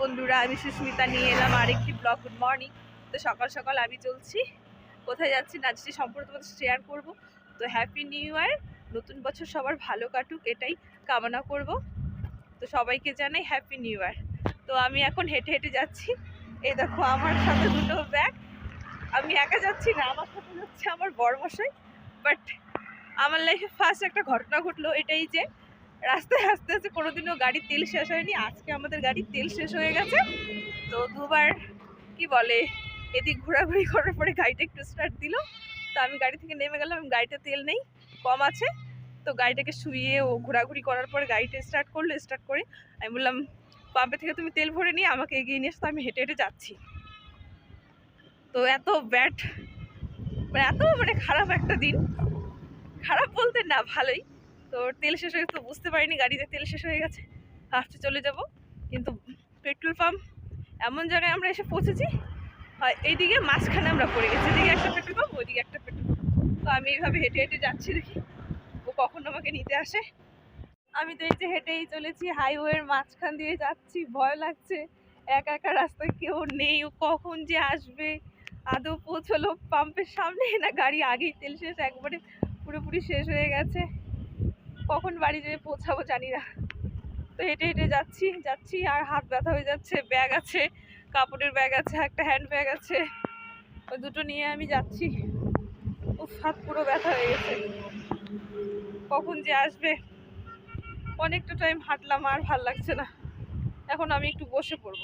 বন্ধুরা, আমি সুস্মিতা নিয়ে এলাম আরেকটি ব্লগ গুড মর্নিং তো সকাল সকাল আমি চলছি, কোথায় যাচ্ছি না যাচ্ছি সম্পূর্ণ তোমাদের শেয়ার করব। তো হ্যাপি নিউ ইয়ার নতুন বছর সবার ভালো কাটুক, এটাই কামনা করব। তো সবাইকে জানাই হ্যাপি নিউ ইয়ার তো আমি এখন হেঁটে হেঁটে যাচ্ছি, এই দেখো আমার সাথে দুটো ব্যাগ আমি একা যাচ্ছি না, আমার সাথে যাচ্ছে আমার বড়মশাই বাট আমার লাইফে ফার্স্ট একটা ঘটনা ঘটলো, এটাই যে রাস্তায় আস্তে আস্তে কোনোদিনও গাড়ির তেল শেষ হয়নি। আজকে আমাদের গাড়ির তেল শেষ হয়ে গেছে। তো দুবার, কি বলে, এদিক ঘোরাঘুরি করার পরে গাড়িটা একটু স্টার্ট দিল। তো আমি গাড়ি থেকে নেমে গেলাম গাড়িটা তেল নেই, কম আছে। তো গাড়িটাকে শুয়ে ও ঘোরাঘুরি করার পরে গাড়িটা স্টার্ট করল স্টার্ট করে আমি বললাম, পাম্পে থেকে তুমি তেল ভরে নিয়ে আমাকে এগিয়ে নিয়ে এসো, তো আমি হেঁটে হেঁটে যাচ্ছি। তো এত ব্যাট মানে এত মানে খারাপ একটা দিন। খারাপ বলতে না, ভালোই। তো তেল শেষ হয়ে তো বুঝতে পারিনি গাড়িতে তেল শেষ হয়ে গেছে। হাঁটতে চলে যাব। কিন্তু পেট্রোল পাম্প এমন জায়গায় আমরা এসে পৌঁছেছি আর এইদিকে মাঝখানে আমরা পড়ে গেছি। এদিকে একটা পেট্রোল পাম্প ওইদিকে একটা পেট্রোল পাম্প তো আমি এইভাবে হেঁটে হেঁটে যাচ্ছি দেখি, ও কখন আমাকে নিতে আসে। আমি তো এই যে হেঁটেই চলেছি হাইওয়ের মাঝখান দিয়ে যাচ্ছি, ভয় লাগছে। একা একা রাস্তায় কেউ নেই, ও কখন যে আসবে? আদৌ পৌঁছলো পাম্পের সামনে? না, গাড়ি আগেই তেল শেষ, একবারে পুরোপুরি শেষ হয়ে গেছে। কখন বাড়ি যেয়ে পৌঁছাবো জানি না। তো হেঁটে হেঁটে যাচ্ছি যাচ্ছি, আর হাত ব্যথা হয়ে যাচ্ছে, ব্যাগ আছে, কাপড়ের ব্যাগ আছে, একটা হ্যান্ড ব্যাগ আছে। ওই দুটো নিয়ে আমি যাচ্ছি। ও হাত পুরো ব্যথা হয়ে গেছে। কখন যে আসবে? অনেকটা টাইম হাঁটলাম, আর ভালো লাগছে না। এখন আমি একটু বসে পড়ব।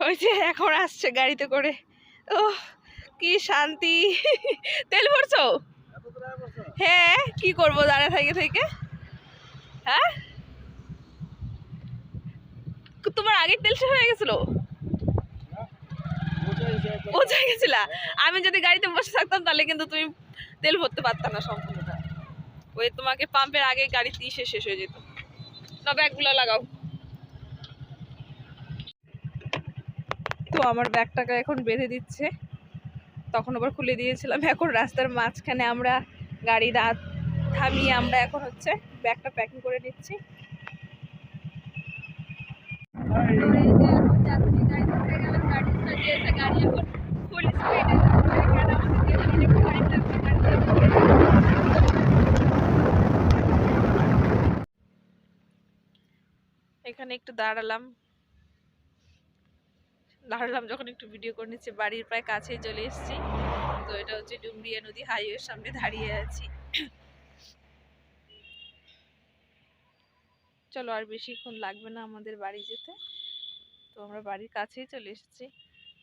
ওই যে এখন আসছে গাড়িতে করে। ও কি শান্তি। তেল ভরছো? হ্যাঁ কি করব দাঁড়া থেকে থেকে? হ্যাঁ? তোমার আগের তেল শেষ হয়ে গেছিল? বোঝা গেছিলা। আমি যদি গাড়িতে বসে থাকতাম, তাহলে কিন্তু তুমি তেল ভরতে পারতাম না সম্পূর্ণটা। ওই তোমাকে পাম্পের আগে গাড়ি তিসে শেষ হয়ে যেত। না ব্যাগগুলো লাগাও। তো আমার ব্যাগটাকে এখন বেঁধে দিচ্ছে। তখন আবার খুলে দিয়েছিলাম। এখন রাস্তার মাঝখানে আমরা গাড়ি রাত থামিয়ে আমরা এখন হচ্ছে ব্যাগটা প্যাকিং করে নিচ্ছি। এখানে একটু দাঁড়ালাম। দাঁড়ালাম যখন একটু ভিডিও করে নিচ্ছি, বাড়ির প্রায় কাছেই চলে এসেছি। তো এটা হচ্ছে ডুমরিয়া নদী, হাইওয়ের সামনে দাঁড়িয়ে আছি। চলো আর বেশিক্ষণ লাগবে না আমাদের বাড়ি যেতে। তো আমরা বাড়ির কাছেই চলে এসেছি।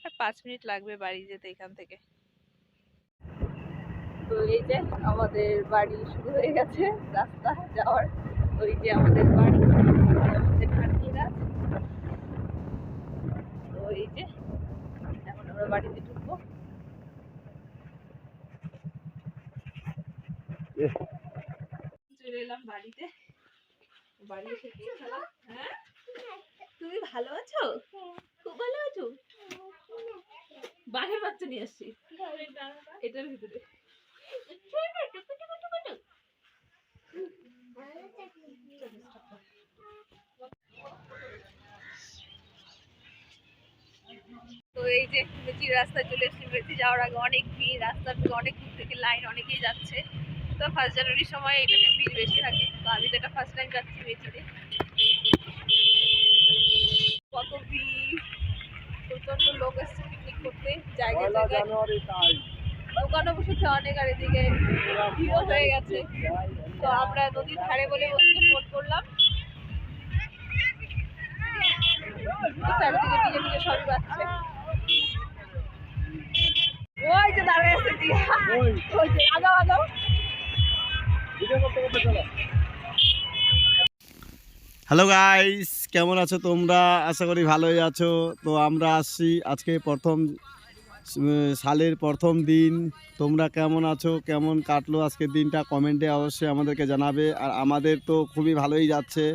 আর পাঁচ মিনিট লাগবে বাড়ি যেতে এখান থেকে। তো এই যে আমাদের বাড়ি শুরু হয়ে গেছে রাস্তা যাওয়ার। ওই যে আমাদের বাড়ি, আমাদের তো এই যে, এখন আমরা বাড়িতে চলে এলাম বাড়িতে। বাড়ি এসে হ্যাঁ? তুমি ভালো আছো? খুব ভালো আছো? বাঘের বাচ্চা নিয়ে আসছি। এটার ভিতরে। তো এই যে মেচির রাস্তায় চলে এসেছি। যাওয়ার আগে অনেক ভিড়, রাস্তার অনেক দূর থেকে লাইন অনেকেই যাচ্ছে। তো ফার্স্ট জানুয়ারির সময় এটাতে ভিড় বেশি থাকে। তো আমি তো এটা ফার্স্ট টাইম যাচ্ছি মেচিতে কত ভিড় লোক এসছে পিকনিক করতে জায়গায়। জায়গায় দোকানও বসেছে অনেক আর এদিকে ভিড়ও হয়ে গেছে। তো আমরা নদীর ধারে বলে বলতে ফোন করলাম। চারিদিকে ডিজে ডিজে সবই বাজছে ওই যে দাঁড়ায় আছে দিয়া। ওই যে আগাও আগাও। হ্যালো গাইস কেমন আছো তোমরা? আশা করি ভালোই আছো। তো আমরা আসছি আজকে প্রথম সালের প্রথম দিন। তোমরা কেমন আছো? কেমন কাটলো আজকের দিনটা? কমেন্টে অবশ্যই আমাদেরকে জানাবে। আর আমাদের তো খুবই ভালোই যাচ্ছে।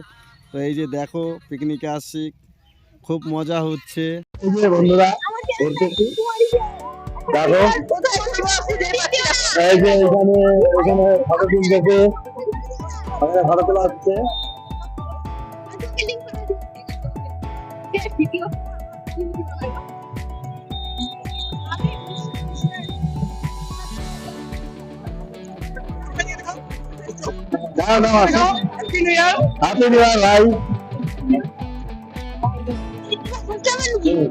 তো এই যে দেখো পিকনিকে আসছি। খুব মজা হচ্ছে। বন্ধুরা দেখো। এখানে এখানে ফটো তুলতেছে। আমাদের ফটো তোলা হচ্ছে। হ্যাপি নিউ ইয়ার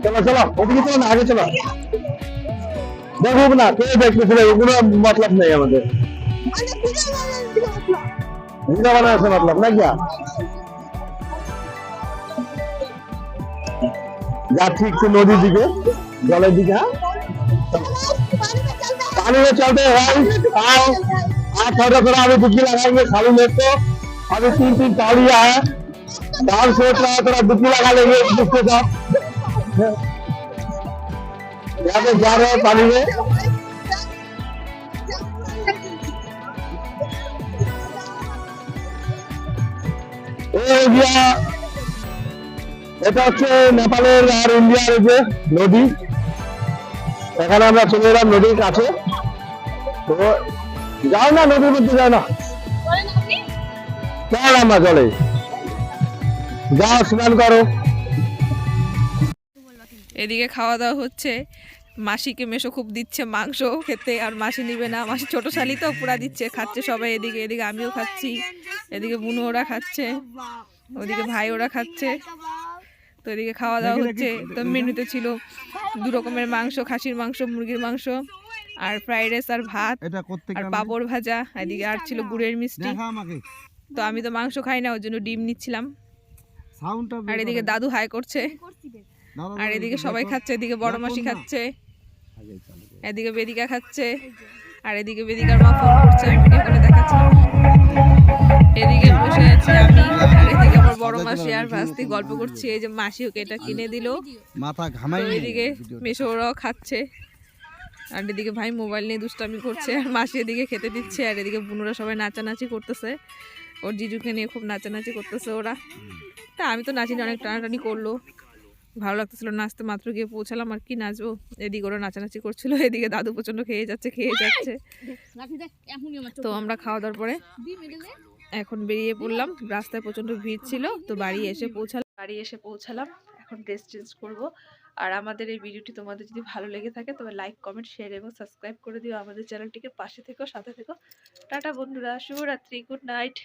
চলো চলো, আগে চলো। দেখুক না কে দেখতেছিল এগুলো মতলব নেই আমাদের ভিডিও বানা আছে মতলব না क्या যাচ্ছি একটু নদীর দিকে জলের দিকে হ্যাঁ पानी में चलते हैं भाई आओ आज थोड़ा थोड़ा अभी डुबकी लगाएंगे खाली लेट को अभी तीन तीन ताड़िया है दाल सोच रहा है थोड़ा डुबकी लगा लेंगे एक दूसरे का যাতে যা রয়ে পারিবে এটা হচ্ছে নেপালের আর ইন্ডিয়ার যে নদী। এখানে আমরা চলে এলাম নদীর কাছে। তো যাও না নদীর মধ্যে যাও না। যাও আমরা চলে। যাও স্নান করো। এদিকে খাওয়া দাওয়া হচ্ছে। মাসিকে মেশো খুব দিচ্ছে মাংস খেতে আর মাসি নিবে না। মাসি ছোট শালি তো পুরা দিচ্ছে খাচ্ছে সবাই এদিকে এদিকে আমিও খাচ্ছি। এদিকে বুনু ওরা খাচ্ছে ওদিকে ভাই ওরা খাচ্ছে। তো এদিকে খাওয়া দাওয়া হচ্ছে। তো মেনুতে ছিল দু রকমের মাংস খাসির মাংস মুরগির মাংস আর ফ্রাইড রাইস আর ভাত আর পাঁপড় ভাজা এদিকে আর ছিল গুড়ের মিষ্টি। তো আমি তো মাংস খাই না ওর জন্য ডিম নিচ্ছিলাম। আর এদিকে দাদু হাই করছে। আর এদিকে সবাই খাচ্ছে এদিকে বড় মাসি খাচ্ছে। এদিকে বেদিকা খাচ্ছে আর এদিকে বেদিকার মা ফোন করছে আমি ভিডিও করে দেখাচ্ছিলাম এদিকে বসে আছি আমি আর এদিকে আমার বড় মাসি আর ভাস্তি গল্প করছি এই যে মাসি ওকে এটা কিনে দিল। মাথা ঘামাই এদিকে মেশো ওরাও খাচ্ছে। আর এদিকে ভাই মোবাইল নিয়ে দুষ্টামি করছে আর মাসি এদিকে খেতে দিচ্ছে আর এদিকে বুনুরা সবাই নাচানাচি করতেছে। ওর জিজুকে নিয়ে খুব নাচানাচি করতেছে ওরা। তা আমি তো নাচিনি অনেক টানাটানি করল। ভালো লাগতেছিল নাচতে মাত্র গিয়ে পৌঁছালাম আর কি নাচবো। এদিকে ওরা নাচানাচি করছিল এদিকে দাদু প্রচণ্ড খেয়ে যাচ্ছে খেয়ে যাচ্ছে। তো আমরা খাওয়া দাওয়ার পরে এখন বেরিয়ে পড়লাম রাস্তায় প্রচণ্ড ভিড় ছিল তো বাড়ি এসে পৌঁছালাম। বাড়ি এসে পৌঁছালাম এখন ড্রেস চেঞ্জ করব। আর আমাদের এই ভিডিওটি তোমাদের যদি ভালো লেগে থাকে তবে লাইক কমেন্ট শেয়ার এবং সাবস্ক্রাইব করে দিও। আমাদের চ্যানেলটিকে পাশে থেকো সাথে থেকো। টাটা বন্ধুরা শুভরাত্রি গুড নাইট